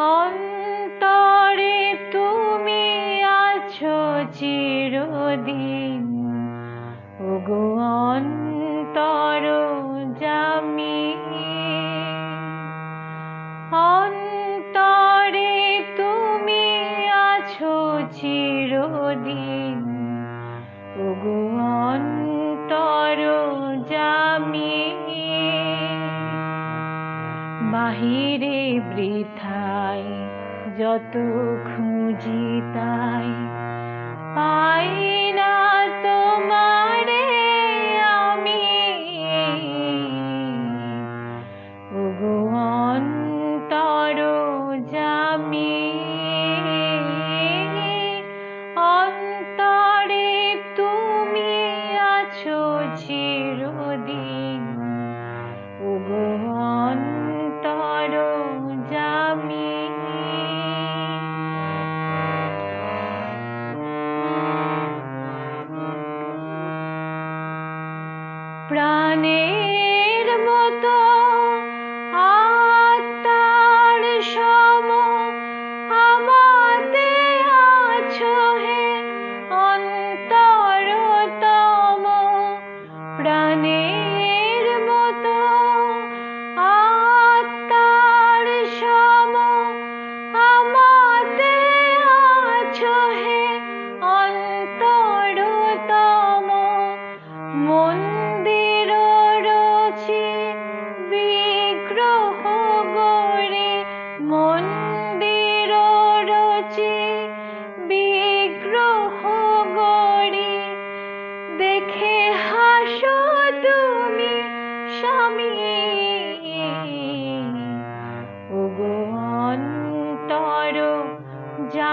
অন্তরে তুমি আছো চিরদিন। ওগো অন্তর জামি। অন্তরে তুমি আছো চিরদিন। ওগো অন্তর জামি। বাহিরে বৃথাই, যত খুঁজি তাই। পাই না তোমারে আমি ওগো অন্তর জামি অন্তরে তুমি আছো চিরদিন। जाने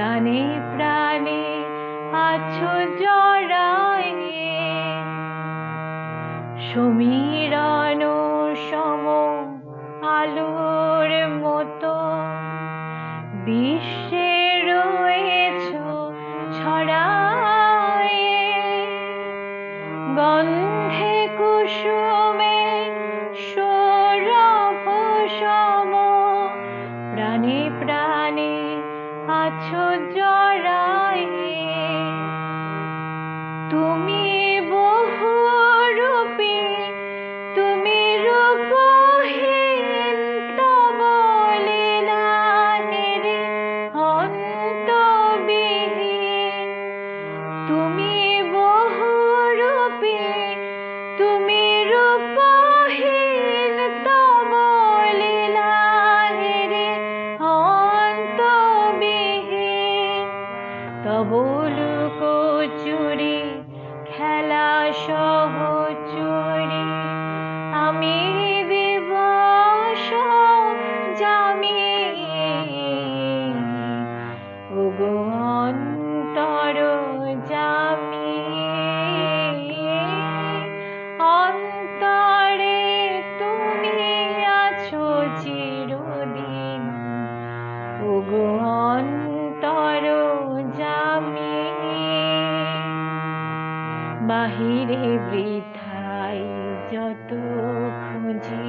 প্রাণে প্রাণে আছো জড়াইয়ে সমীরণ সম আলো বাহিরে বৃথাই যত খুঁজি